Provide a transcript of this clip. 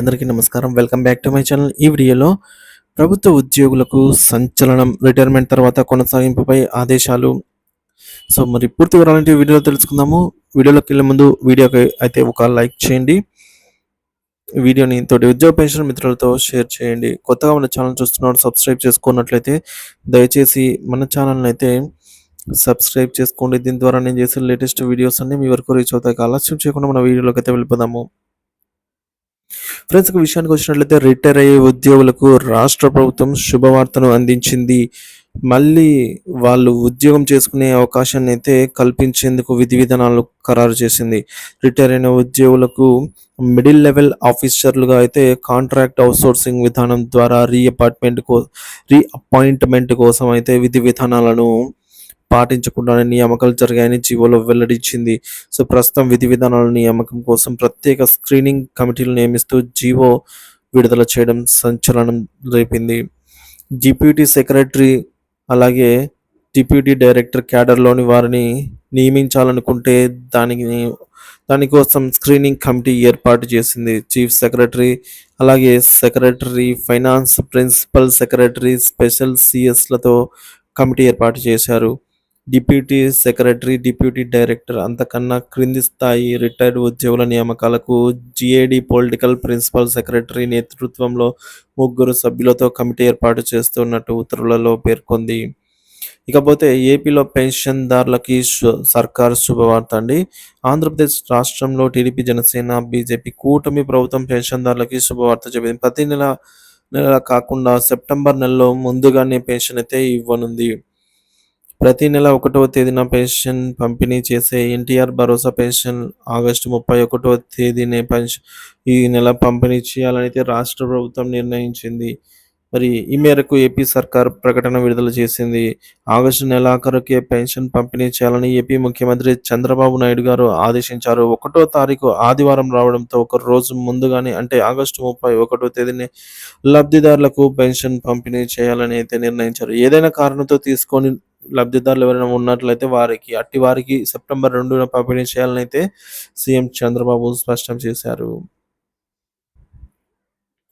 అందరికీ నమస్కారం. Welcome back to my channel ఈ వీడియోలో ప్రభుత్వ ఉద్యోగులకు సంచలనం రిటైర్మెంట్ తర్వాత కొనసాగింపుపై ఆదేశాలు. సో మరి పూర్తి వివరాలంటే వీడియోలో తెలుసుకుందాము. వీడియోలోకి వెళ్ళే ముందు వీడియోకి అయితే ఒక లైక్ చేయండి. వీడియోని తోటి ఉద్యోగ పెన్షన్ మిత్రులతో షేర్ చేయండి. కొత్తగా మన ఛానల్ చూస్తున్నారు సబ్స్క్రైబ్ చేసుకున్నట్లయితే దయచేసి మన ఛానల్ని అయితే సబ్స్క్రైబ్ చేసుకోండి. దీని ద్వారా నేను చేసే లేటెస్ట్ వీడియోస్ అన్ని మీ వరకు రీచ్ అవుతాయి. ఆలస్యం చేయకుండా మన వీడియోలోకి అయితే వెళ్ళిపోదాము. ఫ్రెండ్స్ ఒక విషయానికి వచ్చినట్లయితే రిటైర్ అయ్యే ఉద్యోగులకు రాష్ట్ర ప్రభుత్వం శుభవార్తను అందించింది. మళ్ళీ వాళ్ళు ఉద్యోగం చేసుకునే అవకాశాన్ని అయితే కల్పించేందుకు విధి విధానాలు ఖరారు చేసింది. రిటైర్ అయిన ఉద్యోగులకు మిడిల్ లెవెల్ ఆఫీసర్లుగా అయితే కాంట్రాక్ట్ అవుట్సోర్సింగ్ విధానం ద్వారా రీఅపార్ట్మెంట్ కో రీఅపాయింట్మెంట్ కోసం అయితే విధి విధానాలను పాటించకుండానే నియామకాలు జరిగాయని జీవోలో వెల్లడించింది. సో ప్రస్తుతం విధి విధానాల నియామకం కోసం ప్రత్యేక స్క్రీనింగ్ కమిటీలు నియమిస్తూ జీవో విడుదల చేయడం సంచలనం రేపింది. డిప్యూటీ సెక్రటరీ అలాగే డిప్యూటీ డైరెక్టర్ క్యాడర్లోని వారిని నియమించాలనుకుంటే దానికి దానికోసం స్క్రీనింగ్ కమిటీ ఏర్పాటు చేసింది. చీఫ్ సెక్రటరీ అలాగే secretary finance principal secretary special సిఎస్లతో committee ఏర్పాటు చేశారు. డిప్యూటీ సెక్రటరీ డిప్యూటీ డైరెక్టర్ అంతకన్నా క్రింది స్థాయి రిటైర్డ్ ఉద్యోగుల నియామకాలకు జిఏడి పొలిటికల్ ప్రిన్సిపల్ సెక్రటరీ నేతృత్వంలో ముగ్గురు సభ్యులతో కమిటీ ఏర్పాటు చేస్తున్నట్టు ఉత్తర్వులలో పేర్కొంది. ఇకపోతే ఏపీలో పెన్షన్దారులకి సర్కార్ శుభవార్త అండి. ఆంధ్రప్రదేశ్ రాష్ట్రంలో టీడీపీ జనసేన బీజేపీ కూటమి ప్రభుత్వం పెన్షన్దారులకి శుభవార్త చెప్పింది. ప్రతి నెల నెల కాకుండా సెప్టెంబర్ నెలలో ముందుగానే పెన్షన్ అయితే ఇవ్వనుంది. ప్రతి నెల ఒకటవ తేదీన పెన్షన్ పంపిణీ చేసే ఎన్టీఆర్ భరోసా పెన్షన్ ఆగస్టు ముప్పై ఒకటవ తేదీనే పెన్షన్ ఈ నెల పంపిణీ చేయాలని అయితే రాష్ట్ర ప్రభుత్వం నిర్ణయించింది. మరి ఈ మేరకు ఏపీ సర్కార్ ప్రకటన విడుదల చేసింది. ఆగస్టు నెలాఖరుకే పెన్షన్ పంపిణీ చేయాలని ఏపీ ముఖ్యమంత్రి చంద్రబాబు నాయుడు గారు ఆదేశించారు. ఒకటో తారీఖు ఆదివారం రావడంతో ఒక రోజు ముందుగానే అంటే ఆగస్టు ముప్పై ఒకటో తేదీని లబ్ధిదారులకు పెన్షన్ పంపిణీ చేయాలని అయితే నిర్ణయించారు. ఏదైనా కారణంతో తీసుకొని లబ్ధిదారులు ఎవరైనా ఉన్నట్లయితే వారికి అట్టి వారికి సెప్టెంబర్ రెండున పంపిణీ చేయాలని అయితే సీఎం చంద్రబాబు స్పష్టం చేశారు.